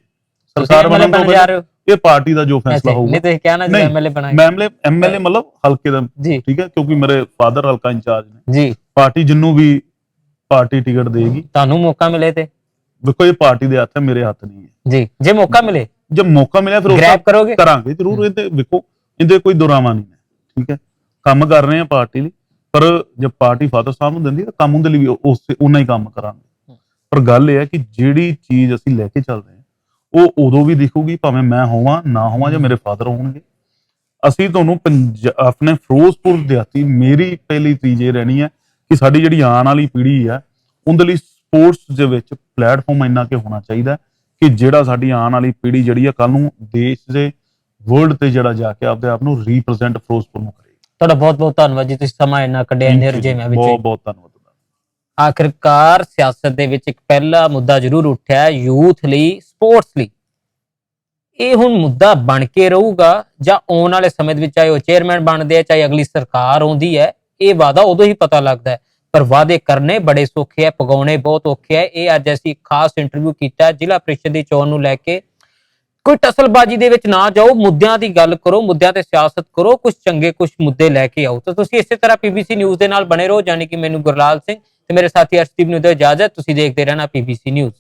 A: ਸਰਕਾਰ ਬਣਨ ਤੋਂ
B: ਜਾ
A: ਪਹਿਲੇ ਇਹ ਪਾਰਟੀ ਦਾ ਜੋ ਫੈਸਲਾ ਹੋਊਗਾ।
B: ਨਹੀਂ ਤੇ ਕਿਹਾ ਨਾ ਜੀ ਐਮਐਲਏ ਬਣਾਏ
A: ਮੈਂ ਐਮਐਲਏ ਐਮਐਲਏ ਮਤਲਬ ਹਲਕੇ ਦਾ
B: ਜੀ।
A: ਠੀਕ ਹੈ ਕਿਉਂਕਿ ਮੇਰੇ ਫਾਦਰ ਹਲਕਾ ਇੰਚਾਰਜ ਨੇ।
B: ਜੀ।
A: ਪਾਰਟੀ ਜਿੰਨੂੰ ਵੀ ਪਾਰਟੀ ਟਿਕਟ ਦੇਗੀ।
B: ਤੁਹਾਨੂੰ ਮੌਕਾ ਮਿਲੇ ਤੇ?
A: ਦੇਖੋ ਇਹ ਪਾਰਟੀ ਦੇ ਹੱਥ ਹੈ ਮੇਰੇ ਹੱਥ ਨਹੀਂ ਹੈ।
B: ਜੀ ਜੇ ਮੌਕਾ ਮਿਲੇ?
A: ਜਦ ਮੌਕਾ ਮਿਲਿਆ ਫਿਰ
B: ਗ੍ਰੈਬ ਕਰੋਗੇ?
A: ਕਰਾਂਗੇ ਜ਼ਰੂਰ ਇਹਦੇ ਵੇਖੋ ਇਹਦੇ ਕੋਈ ਦੁਰਾਵਾ ਨਹੀਂ ਹੈ ਠੀਕ ਹੈ। ਕੰਮ ਕਰ ਰਹੇ ਆ ਪਾਰਟੀ ਲਈ। ਪਰ ਜੇ ਪਾਰਟੀ ਫਾਦਰ ਸਾਹਿਬ ਨੂੰ ਦਿੰਦੀ ਹੈ ਤਾਂ ਕੰਮ ਉਹਦੇ ਲਈ ਵੀ ਉਸ ਉਹਨਾਂ ਹੀ ਕੰਮ ਕਰਾਂਗੇ। ਪਰ ਗੱਲ ਇਹ ਹੈ ਕਿ ਜਿਹੜੀ ਚੀਜ਼ ਅਸੀਂ ਲੈ ਕੇ ਚੱਲਦੇ ਹਾਂ, ਉਹ ਉਦੋਂ ਵੀ ਦਿਖੂਗੀ, ਭਾਵੇਂ ਮੈਂ ਹੋਵਾਂ, ਨਾ ਹੋਵਾਂ ਜਾਂ ਮੇਰੇ ਫਾਦਰ ਹੋਣਗੇ। ਅਸੀਂ ਤੁਹਾਨੂੰ ਪੰਜ- ਆਪਣੇ ਫਿਰੋਜ਼ਪੁਰ ਦਿਹਾਤੀ, ਮੇਰੀ ਪਹਿਲੀ ਚੀਜ਼ ਇਹ ਰਹਿਣੀ ਹੈ ਕਿ ਸਾਡੀ ਜਿਹੜੀ ਆਉਣ ਵਾਲੀ ਪੀੜ੍ਹੀ ਹੈ ਉਹਦੇ ਲਈ ਸਪੋਰਟਸ ਦੇ ਵਿੱਚ ਪਲੇਟਫਾਰਮ ਇੰਨਾ ਕਿ ਹੋਣਾ ਚਾਹੀਦਾ ਕਿ ਜਿਹੜਾ ਸਾਡੀ ਆਉਣ ਵਾਲੀ ਪੀੜ੍ਹੀ ਜਿਹੜੀ ਹੈ ਕੱਲ ਨੂੰ ਦੇਸ਼ ਦੇ ਵਰਲਡ ਤੇ ਜਿਹੜਾ ਜਾ ਕੇ ਆਪਦੇ ਆਪ ਨੂੰ ਰਿਪਰੈਜ਼ੈਂਟ ਫਿਰੋਜ਼ਪੁਰ ਨੂੰ ਕਰੇ।
B: ਤੁਹਾਡਾ ਬਹੁਤ ਬਹੁਤ ਧੰਨਵਾਦ ਜੀ ਤੁਸੀਂ ਸਮਾਂ ਇੰਨਾ ਕੱਢਿਆ ਇੰਨੇ ਰੁਝੇਵਿਆਂ
A: ਬਹੁਤ
B: ਵਿੱਚ।
A: ਬਹੁਤ ਧੰਨਵਾਦ
B: ਆਖਿਰਕਾਰ ਸਿਆਸਤ ਦੇ ਵਿੱਚ ਇੱਕ ਪਹਿਲਾ ਮੁੱਦਾ ਜ਼ਰੂਰ ਉੱਠਿਆ ਯੂਥ ਲਈ ਸਪੋਰਟਸ ਲਈ। ਇਹ ਹੁਣ ਮੁੱਦਾ ਬਣ ਕੇ ਰਹੂਗਾ ਜਾਂ ਆਉਣ ਵਾਲੇ ਸਮੇਂ ਦੇ ਵਿੱਚ ਚਾਹੇ ਉਹ ਚੇਅਰਮੈਨ ਬਣਦੇ ਆ ਚਾਹੇ ਅਗਲੀ ਸਰਕਾਰ ਆਉਂਦੀ ਹੈ ਇਹ ਵਾਦਾ ਉਦੋਂ ਹੀ ਪਤਾ ਲੱਗਦਾ ਹੈ। ਪਰ ਵਾਅਦੇ ਕਰਨੇ ਬੜੇ ਸੌਖੇ ਹੈ ਪਗਾਉਣੇ ਬਹੁਤ ਔਖੇ ਹੈ ਇਹ ਅੱਜ ਅਸੀਂ ਖਾਸ ਇੰਟਰਵਿਊ ਕੀਤਾ ਜ਼ਿਲ੍ਹਾ ਪ੍ਰੀਸ਼ਦ ਦੀ ਚੋਣ ਨੂੰ ਲੈ ਕੇ ਕੋਈ ਟਸਲਬਾਜ਼ੀ ਦੇ ਵਿੱਚ ਨਾ ਜਾਓ, ਮੁੱਦਿਆਂ ਦੀ ਗੱਲ ਕਰੋ, ਮੁੱਦਿਆਂ ਤੇ ਸਿਆਸਤ ਕਰੋ ਕੁਝ ਚੰਗੇ ਕੁਝ ਮੁੱਦੇ ਲੈ ਕੇ ਆਓ। ਤਾਂ ਤੁਸੀਂ ਇਸੇ ਤਰ੍ਹਾਂ ਪੀਬੀਸੀ ਨਿਊਜ਼ ਦੇ ਨਾਲ ਬਣੇ ਰਹੋ ਯਾਨੀ ਕਿ ਮੈਨੂੰ ਗੁਰਲਾਲ ਸਿੰਘ ਤੇ ਮੇਰੇ ਸਾਥੀ ਅਰਸ਼ਦੀਪ ਨੂੰ ਦਿਓ ਇਜਾਜ਼ਤ ਤੁਸੀਂ ਦੇਖਦੇ ਰਹਿਣਾ ਪੀਬੀਸੀ ਨਿਊਜ਼।